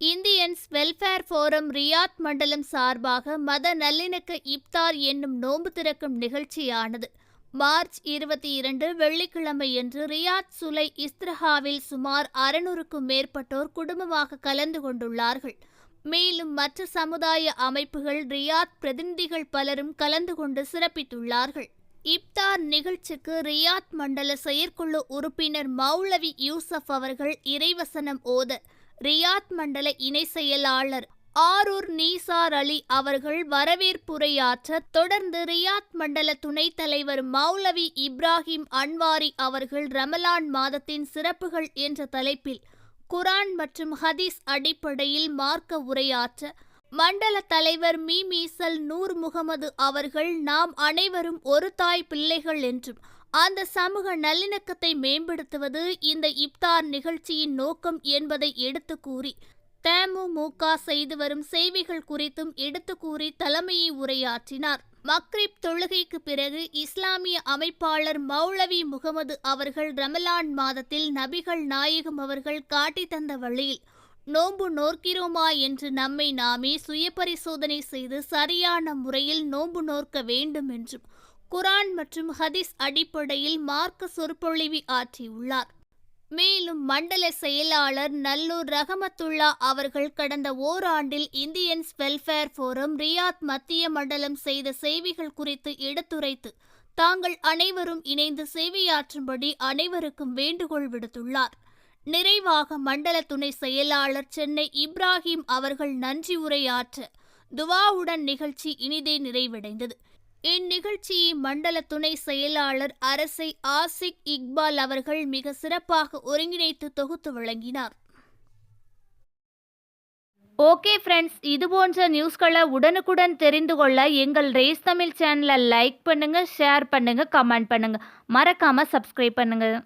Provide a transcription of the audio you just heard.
Indians welfare forum Riyadh மண்டலம் சார்பாக மத நல்லிணக்க இப்தார் என்னும் நோன்பு திறக்கும் நிகழ்ச்சியானது. மார்ச் இருபத்தி இரண்டு வெள்ளிக்கிழமையன்று ரியாத் சுலை இஸ்திரஹாவில் சுமார் அறுநூறுக்கும் மேற்பட்டோர் குடும்பமாக கலந்து கொண்டுள்ளார்கள். மேலும் மற்ற சமுதாய அமைப்புகள் ரியாத் பிரதிநிதிகள் பலரும் கலந்து கொண்டு சிறப்பித்துள்ளார்கள். இப்தார் நிகழ்ச்சிக்கு ரியாத் மண்டல செயற்குழு உறுப்பினர் மௌலவி யூசப் அவர்கள் இறைவசனம் ஓத ரியாத் மண்டல இணை செயலாளர் ஆரூர் நீசார் அலி அவர்கள் வரவேற்புரையாற்ற தொடர்ந்து ரியாத் மண்டல துணைத் தலைவர் மௌலவி இப்ராஹிம் அன்வாரி அவர்கள் ரமலான் மாதத்தின் சிறப்புகள் என்ற தலைப்பில் குரான் மற்றும் ஹதீஸ் அடிப்படையில் மார்க்க உரையாற்ற மண்டல தலைவர் மீ மீசல் நூர் முகமது அவர்கள் நாம் அனைவரும் ஒரு தாய் பிள்ளைகள் என்றும் அந்த சமூக நல்லிணக்கத்தை மேம்படுத்துவது இந்த இப்தார் நிகழ்ச்சியின் நோக்கம் என்பதை எடுத்து கூறி தமுமுக செய்து வரும் சேவைகள் குறித்தும் எடுத்து கூறி தலைமையை உரையாற்றினார். மக்ரிப் தொழுகைக்கு பிறகு இஸ்லாமிய அமைப்பாளர் மௌலவி முகமது அவர்கள் ரமலான் மாதத்தில் நபிகள் நாயகம் அவர்கள் காட்டி தந்த வழியில் நோன்பு நோர்க்கிறோமா என்று நம்மை நாமே சுய பரிசோதனை செய்து சரியான முறையில் நோன்பு நோர்க்க வேண்டும் என்றும் குரான் மற்றும் ஹதீஸ் அடிப்படையில் மார்க்க சொற்பொழிவி ஆற்றியுள்ளார். மேலும் மண்டல செயலாளர் நல்லூர் ரஹமத்துல்லா அவர்கள் கடந்த ஓராண்டில் இந்தியன்ஸ் வெல்ஃபேர் ஃபோரம் ரியாத் மத்திய மண்டலம் செய்த சேவைகள் குறித்து எடுத்துரைத்து தாங்கள் அனைவரும் இணைந்து சேவையாற்றும்படி அனைவருக்கும் வேண்டுகோள் விடுத்துள்ளார். நிறைவாக மண்டல துணை செயலாளர் சென்னை இப்ராஹிம் அவர்கள் நன்றி உரையாற்ற துவாவுடன் நிகழ்ச்சி இனிதே நிறைவடைந்தது. இந்நிகழ்ச்சியை மண்டல துணை செயலாளர் அரசை ஆசிக் இக்பால் அவர்கள் மிக சிறப்பாக ஒருங்கிணைத்து தொகுத்து வழங்கினார். ஓகே ஃப்ரெண்ட்ஸ் இது போன்ற நியூஸ்களை உடனுக்குடன் தெரிந்து கொள்ள எங்கள் ரேஸ் தமிழ் சேனலை லைக் பண்ணுங்கள் ஷேர் பண்ணுங்கள் கமெண்ட் பண்ணுங்கள் மறக்காமல் சப்ஸ்கிரைப் பண்ணுங்கள்